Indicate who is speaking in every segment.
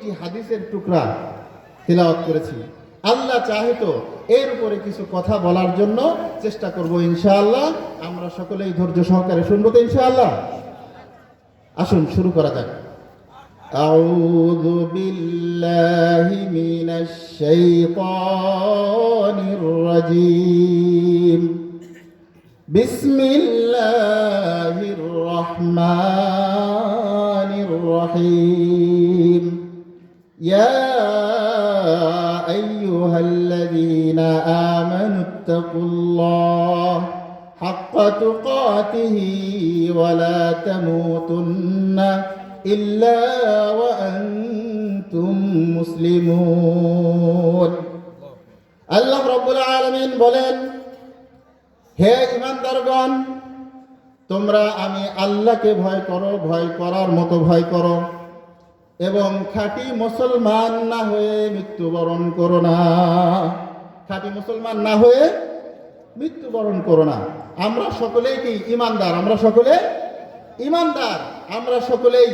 Speaker 1: একটি হাদিসের টুকরা তিলাওয়াত করেছি আল্লাহ চাহে তো এর উপরে কিছু কথা বলার জন্য চেষ্টা করব ইনশাআল্লাহ আমরা সকলেই ধৈর্য সহকারে শুনবো তো ইনশাআল্লাহ আসুন শুরু করা যাক أعوذ بالله من الشيطان الرجيم بسم الله الرحمن الرحيم يا أيها الذين آمنوا اتقوا الله حق تقاته ولا تموتن إلا وأنتم مسلمون আল্লাহ রব্বুল আলমিন বলেন হে ইমানদারগণ তোমরা আমি আল্লাহকে ভয় করো ভয় করার মতো ভয় করো এবং খাঁটি মুসলমান না হয়ে মৃত্যুবরণ করো না। খাঁটি মুসলমান না হয়ে মৃত্যুবরণ করো না। আমরা সকলেই কি ইমানদার? আমরা সকলে ইমানদার। আমরা সকলেই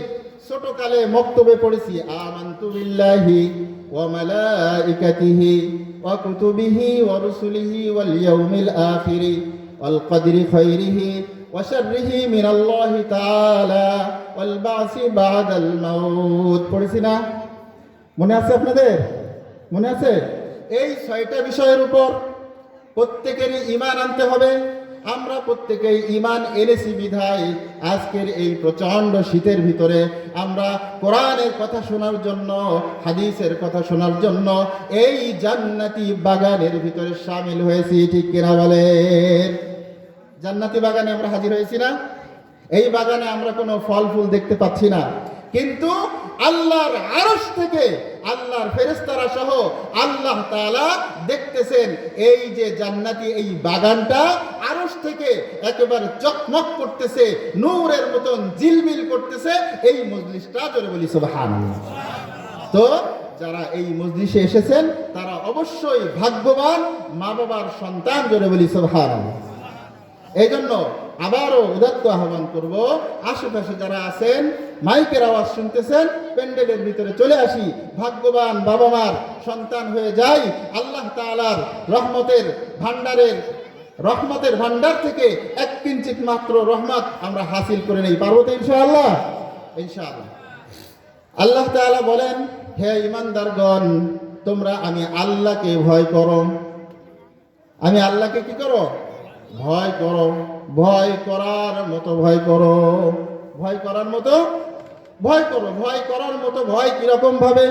Speaker 1: ছোটকালে মক্তবে পড়েছি। আমান্তু বিল্লাহি ওয়া মালাইকাতিহি ওয়া কুতুবিহি ওয়া রুসুলিহি ওয়াল ইয়াউমিল আখিরি ওয়াল কদরি খাইরিহি ওয়া শাররিহি মিনাল্লাহি তাআলা। বাদাল পড়েছি না? মনে আছে আপনাদের? মনে আছে? এই ছয়টা বিষয়ের উপর প্রত্যেকেরই ইমান আনতে হবে। আমরা প্রত্যেকেই ইমান এনেছি বিধায় আজকের এই প্রচণ্ড শীতের ভিতরে। আমরা কোরআনের কথা শোনার জন্য, হাদিসের কথা শোনার জন্য এই জান্নাতি বাগানের ভিতরে সামিল হয়েছি। ঠিক কিনা বলেন? জান্নাতি বাগানে আমরা হাজির হয়েছি না? এই বাগানে আমরা কোনো ফল ফুল দেখতে পাচ্ছি না। কিন্তু আল্লাহর আরস থেকে আল্লাহর ফেরেস্তারা সহ আল্লাহ তাআলা দেখতেছেন, এই যে জান্নাতি এই বাগানটা আরশ থেকে একেবারে চকমক করতেছে, নূরের মতন জিলমিল করতেছে, এই মজলিসটা জোরে বলি সুবহানাল্লাহ। তো যারা এই মজলিসে এসেছেন, তারা অবশ্যই ভাগ্যবান মা বাবার সন্তান জোরে বলি সুবহানাল্লাহ। এই জন্য আবারও উদাত্ত আহ্বান করব। আশেপাশে যারা আছেন, মাইকের আওয়াজ শুনতেছেন, প্যান্ডেলের ভিতরে চলে আসি। ভাগ্যবান বাবা মার সন্তান হয়ে যাই। আল্লাহ তাআলার রহমতের ভান্ডারের রহমতের ভান্ডার থেকে এক কিঞ্চিত মাত্র রহমত আমরা হাসিল করে নেই। পারব তো ইনশাআল্লাহ? ইনশাআল্লাহ। আল্লাহ তাআলা বলেন, হে ইমানদারগণ তোমরা আমি আল্লাহকে ভয় করো। আমি আল্লাহকে কি করো? ভয় করো, ভয় করার মতো ভয় করো। ভয় করার মতো ভয় করো, ভয় করার মতো ভয় কীরকম ভাবে?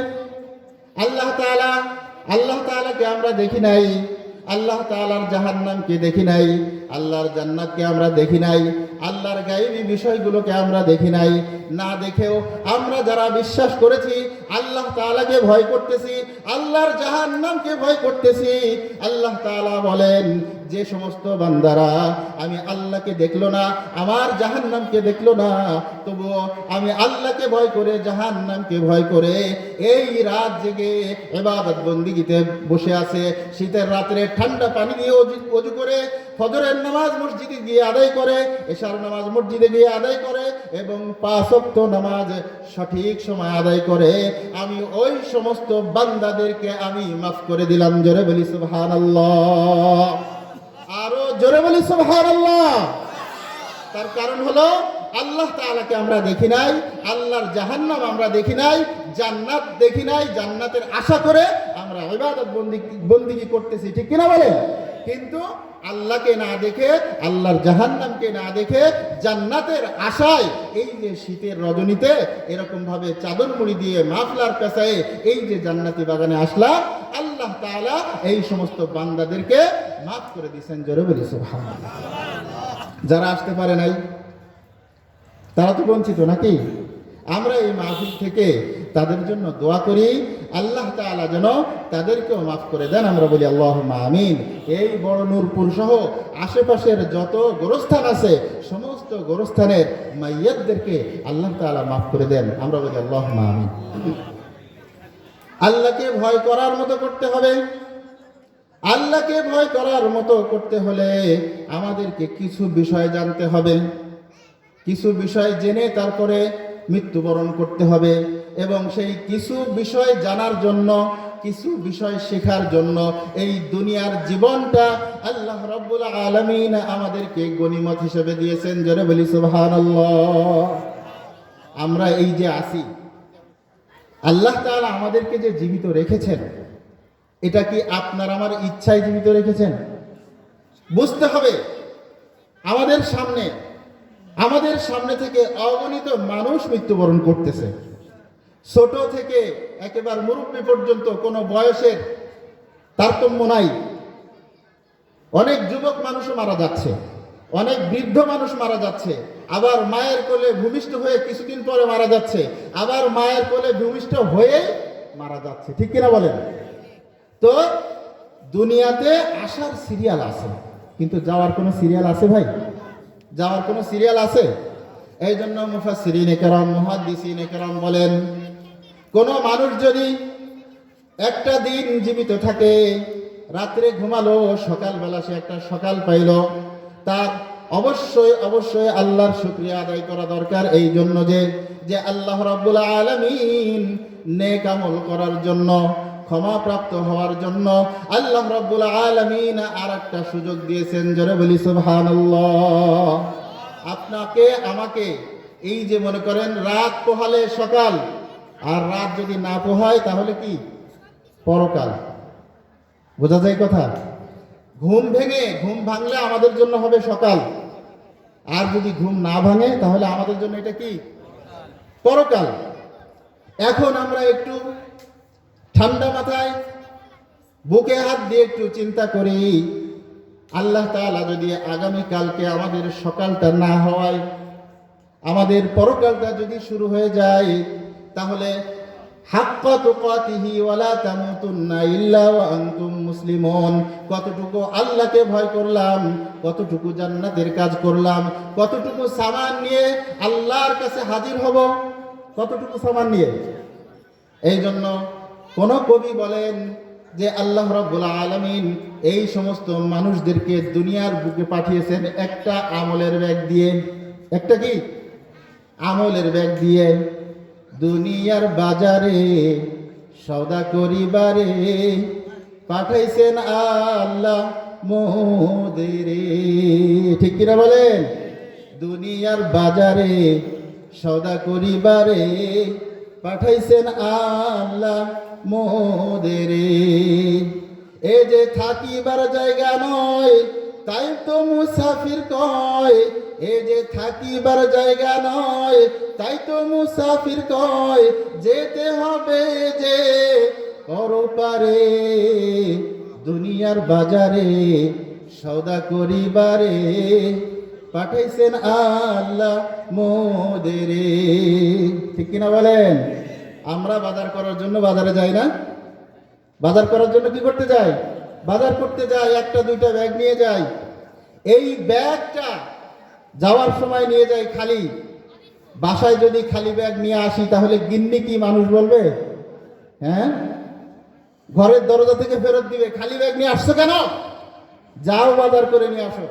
Speaker 1: আল্লাহ তাআলা, আল্লাহ তাআলাকে আমরা দেখি নাই, আল্লাহ তাআলার জাহান্নামকে দেখি নাই, আল্লাহর জান্নাতকে আমরা দেখি নাই, আল্লাহর গায়েবী বিষয়গুলোকে আমরা দেখি নাই। না দেখেও আমরা যারা বিশ্বাস করেছি, আল্লাহ তাআলাকে ভয় করতেছি, আল্লাহর জাহান্নামকে ভয় করতেছি, আল্লাহ তাআলা বলেন যে সমস্ত বান্দারা, আমি আল্লাহকে দেখল না, আমার জাহান্নামকে দেখল না, তবুও আমি আল্লাহকে ভয় করে, জাহান্নামকে ভয় করে এই রাত জেগে এবাদত বন্দিগিতে বসে আছে। শীতের রাত্রে ঠান্ডা পানি দিয়ে অজু- করে, ফজরের নামাজ মসজিদে গিয়ে আদায় করে, এশার নামাজ মসজিদে গিয়ে আদায় করে এবং পাঁচ ওয়াক্ত নামাজ সঠিক সময় আদায় করে। আমি ওই সমস্ত বান্দাদেরকে আমি মাফ করে দিলাম, জোরে বলি সুবহানাল্লাহ। আরও জোরে বলি, সুবহানাল্লাহ। তার কারণ হলো, আল্লাহ তাআলাকে আমরা দেখি নাই, আল্লাহর জাহান্নাম আমরা দেখি নাই, জান্নাত দেখি নাই, জান্নাতের আশা করে আমরা ইবাদত বন্দি, বন্দিগি করতেছি, ঠিক কিনা বলেন? কিন্তু আল্লাহকে না দেখে, আল্লাহর জাহান্নামকে না দেখে জান্নাতের আশায় এই যে শীতের রজনীতে এরকম ভাবে চাদর মুড়ি দিয়ে মাফলার পেশায় এই যে জান্নাতি বাগানে আসলাম, আল্লাহ তাআলা এই সমস্ত বান্দাদেরকে মাফ করে দিয়েছেন জোরে বলি যারা আসতে পারে নাই, তারা তো বঞ্চিত নাকি? আমরা এই মাহফিল থেকে তাদের জন্য দোয়া করি, আল্লাহ তাআলা যেন তাদেরকেও মাফ করে দেন, আমরা বলি আল্লাহ আমিন। এই বড় নূরপুর সহ আশেপাশের যত গোরস্থান আছে, সমস্ত গোরস্থানের মাইয়াদদেরকে আল্লাহ তাআলা মাফ করে দেন, আমরা বলি আল্লাহ আমিন। আল্লাহকে ভয় করার মতো করতে হবে। আল্লাহকে ভয় করার মতো করতে হলে আমাদেরকে কিছু বিষয় জানতে হবে। কিছু বিষয় জেনে তারপরে মৃত্যুবরণ করতে হবে এবং সেই কিছু বিষয় জানার জন্য, কিছু বিষয় শেখার জন্য এই দুনিয়ার জীবনটা আল্লাহ রব্বুল আলমিন আমাদেরকে গনিমত হিসেবে দিয়েছেন। জোরে বলি, সুবহানাল্লাহ। আমরা এই যে আসি, আল্লাহ তাআলা আমাদেরকে যে জীবিত রেখেছেন এটা কি আপনার আমার ইচ্ছায় জীবিত রেখেছেন? বুঝতে হবে, আমাদের সামনে আমাদের সামনে থেকে অগণিত মানুষ মৃত্যুবরণ করতেছে। ছোট থেকে একেবারে মুরব্বী পর্যন্ত কোনো বয়সের তারতম্য নাই। অনেক যুবক মানুষও মারা যাচ্ছে, অনেক বৃদ্ধ মানুষ মারা যাচ্ছে, আবার মায়ের কোলে ভূমিষ্ঠ হয়ে কিছুদিন পরে মারা যাচ্ছে, আবার মায়ের কোলে ভূমিষ্ঠ হয়ে মারা যাচ্ছে, ঠিক কিনা বলেন? তো দুনিয়াতে আসার সিরিয়াল আছে। কিন্তু যাওয়ার কোনো সিরিয়াল আছে ভাই? যাওয়ার কোনো সিরিয়াল আছে? এই জন্য মুফাসিরিন একরাম, মুহাদ্দিসিন একরাম বলেন, কোনো মানুষ যদি একটা দিন জীবিত থাকে, রাত্রে ঘুমালো, সকালবেলা সে একটা সকাল পাইল, তার অবশ্যই অবশ্যই আল্লাহর শুক্রিয়া আদায় করা দরকার। এই জন্য যে যে আল্লাহ রাব্বুল আলামিন নেক আমল করার জন্য ক্ষমাপ্রাপ্ত হওয়ার জন্য আল্লাহ রাব্বুল আলামিন আর একটা সুযোগ দিয়েছেন। জোরে বলি, সুবহানাল্লাহ। আপনাকে, আমাকে এই যে মনে করেন রাত পোহালে সকাল, আর রাত যদি না পোহায় তাহলে কি? পরকাল। বোঝা যায় কথা? ঘুম ভেঙে, ঘুম ভাঙলে আমাদের জন্য হবে সকাল। আর যদি ঘুম না ভাঙে তাহলে আমাদের জন্য এটা কি? পরকাল। এখন আমরা একটু ঠান্ডা মাথায় বুকে হাত দিয়ে একটু চিন্তা করি। আল্লাহ তাআলা যদি আগামী কালকে আমাদের সকালটা না হওয়ায়, আমাদের পরকালটা যদি শুরু হয়ে যায়, তাহলে হাক্কা তুকাতিহি ওয়ালা তামুতুন্না ইল্লা ওয়া আনতুম মুসলিমুন। কতটুকু আল্লাহকে ভয় করলাম, কতটুকু জান্নাতের কাজ করলাম, কতটুকু সামান নিয়ে আল্লাহর কাছে হাজির হব, কতটুকু সামান নিয়ে? এই জন্য কোন কবি বলেন যে আল্লাহ রাব্বুল আলামিন এই সমস্ত মানুষদেরকে দুনিয়ার বুকে পাঠিয়েছেন একটা আমলের ব্যাগ দিয়ে। একটা কি? আমলের ব্যাগ দিয়ে। দুনিয়ার বাজারে, সওদা করিবারে পাঠাইছেন আল্লাহ মোদেরে। ঠিক কিনা বলেন? দুনিয়ার বাজারে, সওদা করিবারে পাঠাইছেন আল্লাহ মোদেরে এ যে থাকিবার জায়গা নয়, তাই তো মুসাফির কয়। এ যে থাকিবার জায়গা নয়, তাই তো মুসাফির কয়। যেতে হবে যে পরপারে দুনিয়ার বাজারে সওদা করিবারে। পাঠাইছেন আল্লাহ মোদেরে ঠিক কিনা বলেন? আমরা বাজার করার জন্য বাজারে যাই না? বাজার করার জন্য কি করতে যাই? বাজার করতে যাই, একটা, দুইটা ব্যাগ নিয়ে যাই। এই ব্যাগটা যাওয়ার সময় নিয়ে যাই খালি। বাসায় যদি খালি ব্যাগ নিয়ে আসি, তাহলে গিন্নি কি মানুষ বলবে? হ্যাঁ? ঘরের দরজা থেকে ফেরত দিবে। খালি ব্যাগ নিয়ে আসছো কেন? যাও বাজার করে নিয়ে আসো।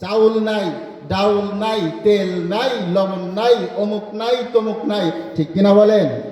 Speaker 1: চাউল নাই, ডাউল নাই, তেল নাই, লবণ নাই, অমুক নাই, তমুক নাই। ঠিক কিনা বলেন?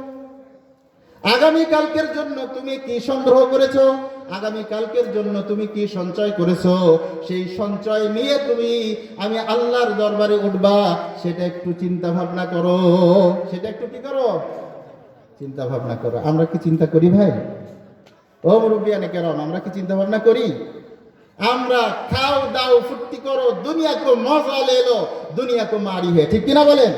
Speaker 1: আগামী কালকের জন্য তুমি কি সংগ্রহ করেছ? আগামী কালকের জন্য তুমি কি সঞ্চয় করেছ? সেই সঞ্চয় নিয়ে তুমি আমি আল্লাহর দরবারে উঠবা, সেটা একটু চিন্তা ভাবনা করো। সেটা একটু কি করো? চিন্তা ভাবনা করো। আমরা কি চিন্তা করি ভাই? ও মুরব্বিয়ানে কেন আমরা কি চিন্তা ভাবনা করি? আমরা খাও দাও ফুর্তি করো, দুনিয়াকে মজা লেলো, দুনিয়াকে মারি হে ঠিক কিনা বলেন?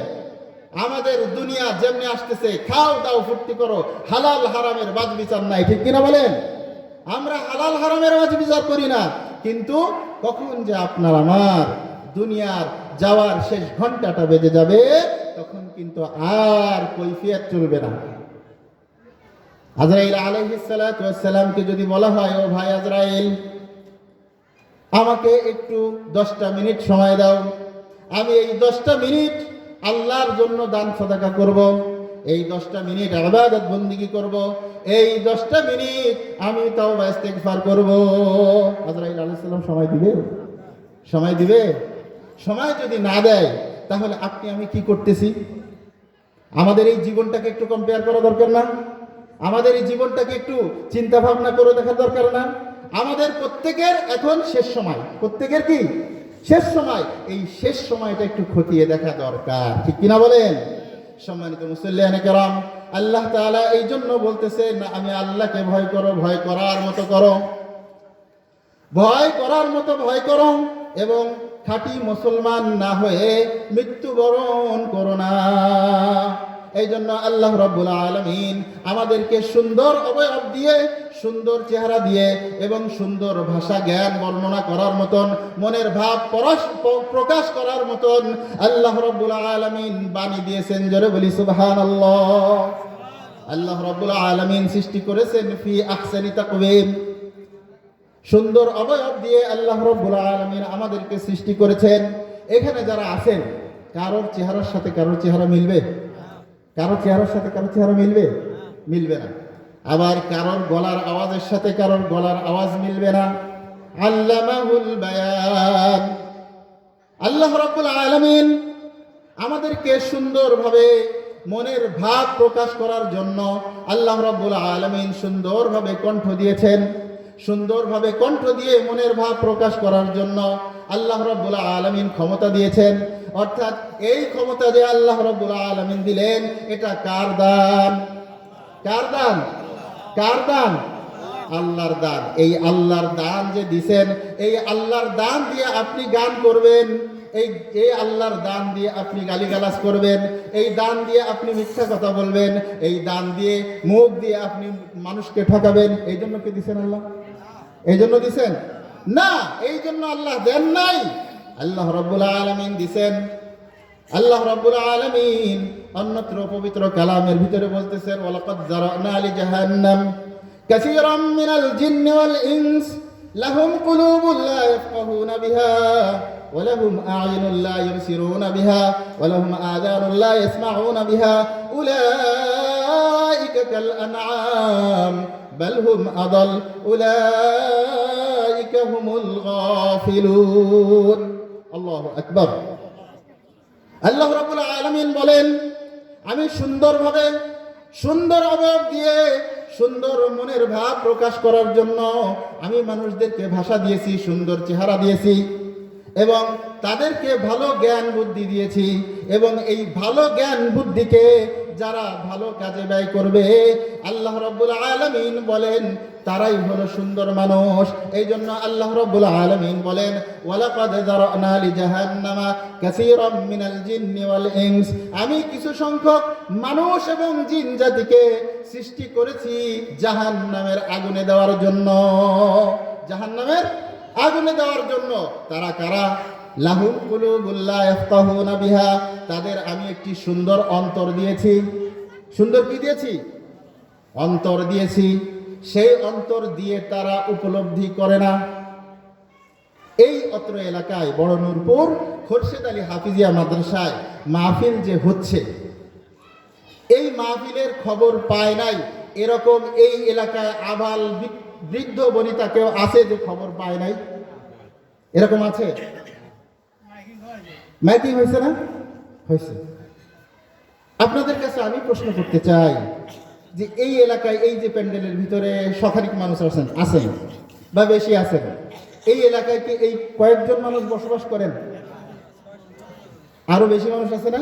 Speaker 1: আমাদের দুনিয়া যেমনি আসতেছে, খাও দাও, ফুর্তি করো। হালাল হারামের বাজ বিচার নাই, ঠিক কিনা বলেন? আমরা হালাল হারামের বাজ বিচার করি না। কিন্তু কখন যে আপনার আমার দুনিয়ার যাওয়ার শেষ ঘন্টাটা বেজে যাবে, তখন কিন্তু আর কৈফিয়ত চলবে না। আজরাইল আলহিসালামকে যদি বলা হয়, ও ভাই আজরাইল, আমাকে একটু দশটা মিনিট সময় দাও। আমি এই দশটা মিনিট আল্লাহর জন্য দান সদাকা করব। এই দশটা মিনিট আবাদত বন্দিগি করব। এই দশটা মিনিট আমি তাও ইস্তেগফার করব। আজরাইল আলাইসাল্লাম সময় দিবে? সময় দিবে? সময় যদি না দেয়, তাহলে আপনি, আমি কি করতেছি? আমাদের এই জীবনটাকে একটু কম্পেয়ার করা দরকার না। আমাদের এই জীবনটাকে একটু চিন্তা ভাবনা করে দেখা দরকার না। আমাদের প্রত্যেকের এখন শেষ সময়। প্রত্যেকের কি? শেষ সময়, এই শেষ সময়টা একটু খতিয়ে দেখা দরকার। ঠিক কিনা বলেন? সম্মানিত মুসল্লিয়ানে কেরাম, আল্লাহ তাআলা এই জন্য বলতেছে, না, আমি আল্লাহকে ভয় করো, ভয় করার মতো করো। ভয় করার মতো ভয় করো এবং খাঁটি মুসলমান না হয়ে মৃত্যুবরণ করো না। এই জন্য আল্লাহ রব্বুল আলমিন আমাদেরকে সুন্দর অবয়ব দিয়ে, সুন্দর চেহারা দিয়ে এবং সুন্দর ভাষা জ্ঞান বর্ণনা করার মতন, মনের ভাব প্রকাশ করার মতন আল্লাহ রব্বুল আলমিন বাণী দিয়েছেন জোরে বলি সুবহান আল্লাহ রব্বুল আলমিন সৃষ্টি করেছেন ফি আহসানি তাকওয়িম। সুন্দর অবয়ব দিয়ে আল্লাহ রব্বুল আলমিন আমাদেরকে সৃষ্টি করেছেন। এখানে যারা আছেন, কারোর চেহারার সাথে কারোর চেহারা মিলবে? কারোর চেহারার সাথে কারও চেহারা মিলবে? মিলবে না। আবার কারোর গলার আওয়াজের সাথে কারোর গলার আওয়াজ মিলবে না। আল্লামাহুল বায়ান। আল্লাহ রব্বুল আলমিন আমাদেরকে সুন্দরভাবে মনের ভাব প্রকাশ করার জন্য আল্লাহ রব্বুল আলমিন সুন্দরভাবে কণ্ঠ দিয়েছেন। সুন্দরভাবে কণ্ঠ দিয়ে মনের ভাব প্রকাশ করার জন্য আল্লাহ রব্বুল আলমিন ক্ষমতা দিয়েছেন। অর্থাৎ এই ক্ষমতা যে আল্লাহ রব্বুল আলমিন দিলেন, এটা কার দান? কার দান? কার দান? আল্লাহর দান। এই আল্লাহর দান যে দিছেন, এই আল্লাহর দান দিয়ে আপনি গান করবেন। এই এই আল্লাহর দান দিয়ে আপনি গালিগালাজ করবেন। এই দান দিয়ে আপনি মিথ্যা কথা বলবেন। এই দান দিয়ে মুখ দিয়ে আপনি মানুষকে ঠকাবেন। এই জন্য কি দিছেন আল্লাহ? এই জন্য দিছেন? না এই জন্য আল্লাহ দেন নাই আল্লাহ রব্বুল আলমিন দিছেন আল্লাহ রাব্বুল আলামিন অন্যত্র পবিত্র কালামের ভিতরে বলতেছেন ওয়ালাকাদ জারানা লি জাহান্নাম কাসীরাম মিনাল জিন্নি ওয়াল ইনস লাহুম কুলুবুন লা ইয়াফকাহুনা বিহা ولهم أعين لا يبصرون بها ولهم آذان لا يسمعون بها أولئك كالأنعام بل هم أضل أولئك هم الغافلون الله أكبر আল্লাহ রাবুল আলমিন বলেন আমি সুন্দরভাবে সুন্দর অবয়ব দিয়ে সুন্দর মনের ভাব প্রকাশ করার জন্য আমি মানুষদেরকে ভাষা দিয়েছি সুন্দর চেহারা দিয়েছি এবং তাদেরকে ভালো জ্ঞান বুদ্ধি দিয়েছি এবং এই ভালো জ্ঞান বুদ্ধিকে যারা ভালো কাজে ব্যয় করবে, আল্লাহ রব্বুল আলমিন বলেন, তারাই হলো সুন্দর মানুষ। এই জন্য আল্লাহ রব্বুল আলমিন বলেন জাহান্নামা মিনাল আমি কিছু সংখ্যক মানুষ এবং জিন জাতিকে সৃষ্টি করেছি জাহান্নামের আগুনে দেওয়ার জন্য। জাহান্নামের আগুনে দেওয়ার জন্য তারা কারা? লাহুম কুলুবুল্লা ইয়াফকাহুনা বিহা। তাদের আমি একটি সুন্দর অন্তর দিয়েছি। সুন্দর কি দিয়েছি? অন্তর দিয়েছি। সেই অন্তর দিয়ে তারা উপলব্ধি করে না। এই অত্র এলাকায় বড় নূরপুর, খোরশেদ আলী হাফিজিয়া মাদ্রাসায় মাহফিল যে হচ্ছে, এই মাহফিলের খবর পায় নাই। এরকম এই এলাকায় আবাল বৃদ্ধ বনিতা কেউ আছে যে খবর পায় নাই? এরকম আছে? মাইকিং হয়েছে না? হয়েছে। আপনাদের কাছে আমি প্রশ্ন করতে চাই যে এই এলাকায়, এই যে প্যান্ডেলের ভিতরে শতাধিক মানুষ আছেন আছেন বা বেশি আছেন, এই এলাকায় কি এই কয়েকজন মানুষ বসবাস করেন? আরও বেশি মানুষ আছে না?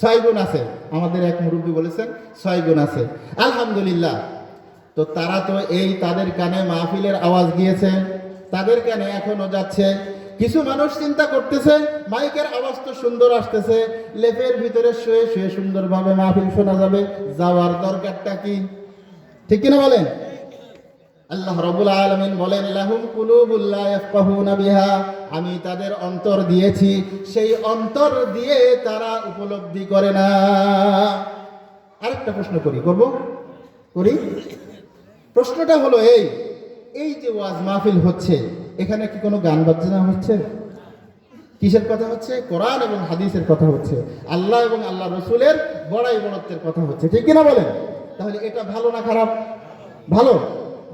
Speaker 1: ছয় গুণ আছে। আমাদের এক মুরব্বী বলেছেন, ছয় গুণ আছে। আলহামদুলিল্লাহ। তো তারা তো এই তাদের কানে মাহফিলের আওয়াজ গিয়েছে, তাদের কানে এখনও যাচ্ছে। কিছু মানুষ চিন্তা করতেছে, মাইকের আওয়াজ তো সুন্দর আসতেছে, লেপের ভিতরে শুয়ে শুয়ে সুন্দরভাবে মাহফিল শোনা যাবে, যাওয়ার দরকারটা কি? ঠিক কিনা বলেন? আল্লাহ রবুল আলমিন বলেন, লাহুম কুলুবুল্লাহ বিহা। আমি তাদের অন্তর দিয়েছি, সেই অন্তর দিয়ে তারা উপলব্ধি করে না। আরেকটা প্রশ্ন করি, করব? করি? প্রশ্নটা হলো এই এই যে ওয়াজ মাহফিল হচ্ছে এখানে কি কোনো গান বাজনা হচ্ছে? কিসের কথা হচ্ছে? কোরআন এবং হাদিসের কথা হচ্ছে। আল্লাহ এবং আল্লাহ রসুলের বড়াই বড়ত্বের কথা হচ্ছে। ঠিক কিনা বলেন? তাহলে এটা ভালো না খারাপ? ভালো?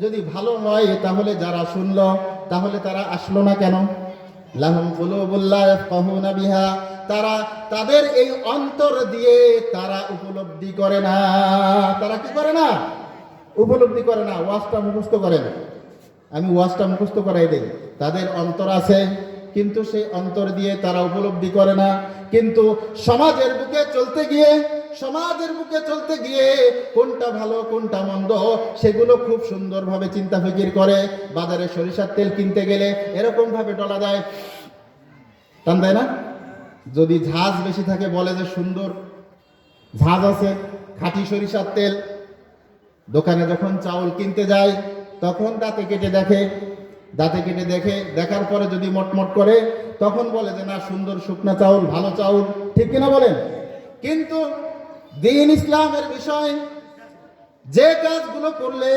Speaker 1: যদি ভালো হয়, তাহলে যারা শুনলো, তাহলে তারা আসলো না কেন? বিহা। তারা, তাদের এই অন্তর দিয়ে তারা উপলব্ধি করে না। তারা কি করে না? উপলব্ধি করে না, ওয়াজটা মুখস্থ করেন আমি ওয়াজটা মুখস্থ করাই দেই। তাদের অন্তর আছে, কিন্তু সেই অন্তর দিয়ে তারা উপলব্ধি করে না। কিন্তু সমাজের বুকে চলতে গিয়ে, সমাজের বুকে চলতে গিয়ে কোনটা ভালো, কোনটা মন্দ, সেগুলো খুব সুন্দরভাবে চিন্তা ফিকির করে। বাজারে সরিষার তেল কিনতে গেলে এরকম ভাবে ডলা দেয়। টান দেয় না? যদি ঝাঁজ বেশি থাকে, বলে যে সুন্দর। ঝাঁজ আছে, খাঁটি সরিষার তেল। দোকানে যখন চাউল কিনতে যায় তখন দাঁতে কেটে দেখে, দাঁতে কেটে দেখে, দেখার পরে যদি মটমট করে, তখন বলে যে, না, সুন্দর শুকনা চাউল, ভালো চাউল। ঠিক কিনা বলেন? কিন্তু দিন ইসলামের বিষয়, যে কাজগুলো করলে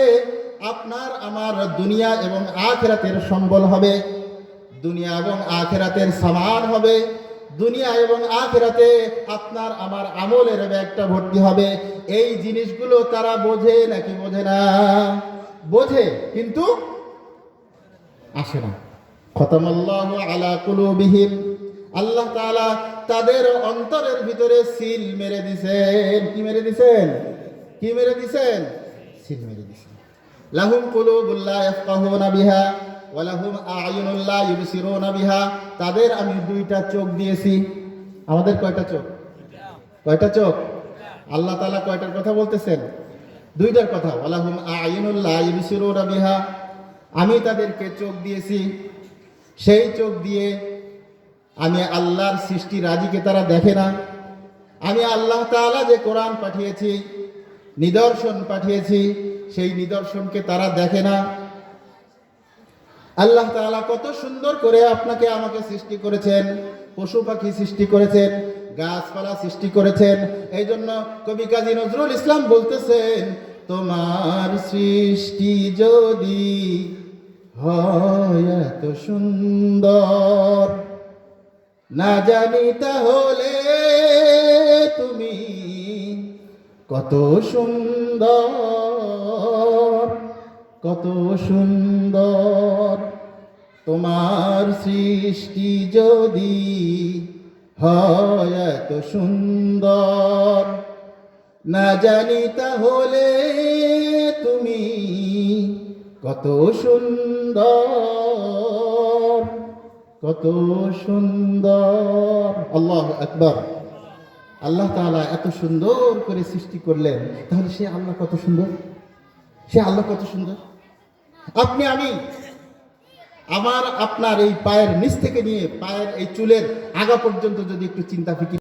Speaker 1: আপনার আমার দুনিয়া এবং আখেরাতের সম্বল হবে, দুনিয়া এবং আখেরাতের সামান হবে, দুনিয়া এবং আখেরাতে আপনার আমার আমলের ব্যাগটা ভর্তি হবে। এই জিনিসগুলো তারা বোঝে নাকি বোঝে না? বোঝে, কিন্তু আসে না। খতমাল্লাহু আলা কুলুবিহিম। আল্লাহ তাআলা তাদের অন্তরের ভিতরে সিল মেরে দিছেন। কি মেরে দিছেন? কি মেরে দিছেন? সিল মেরে দিছেন। লাহুম কুলুবুল্লাহ ইয়াফকাহুনা বিহা ওয়া লাহুম আ'য়ুনুল্লাহ ইউবসিরুনা বিহা। তাদের আমি দুইটা চোখ দিয়েছি। আমাদের কয়টা চোখ? কয়টা চোখ? আল্লাহ তাআলা কয়টার কথা বলতেছেন? দুইটার কথা, ওয়ালাহুম আ'য়ুনুল্লাহ ইউবসিরুনা বিহা। আমি তাদেরকে চোখ দিয়েছি, সেই চোখ দিয়ে আমি আল্লাহর সৃষ্টি রাজিকে তারা দেখে না। আমি আল্লাহ তাআলা যে কোরআন পাঠিয়েছি, নিদর্শন পাঠিয়েছি, সেই নিদর্শনকে তারা দেখে না। আল্লাহ তাআলা কত সুন্দর করে আপনাকে আমাকে সৃষ্টি করেছেন, পশু পাখি সৃষ্টি করেছেন। গাছপালা সৃষ্টি করেছেন। এই জন্য কবি কাজী নজরুল ইসলাম বলতেছেন, তোমার সৃষ্টি যদি হয় এত সুন্দর, না জানি তাহলে তুমি কত সুন্দর কত সুন্দর। তোমার সৃষ্টি যদি হয় এত সুন্দর। না জানি তাহলে তুমি কত সুন্দর কত সুন্দর। আল্লাহ আকবার। আল্লাহ তাআলা এত সুন্দর করে সৃষ্টি করলেন, তাহলে সে আল্লাহ কত সুন্দর? সে আল্লাহ কত সুন্দর? আপনি আমি আমার আপনার এই পায়ের নিচ থেকে নিয়ে পায়ের এই চুলের আগা পর্যন্ত যদি একটু চিন্তা ফিকির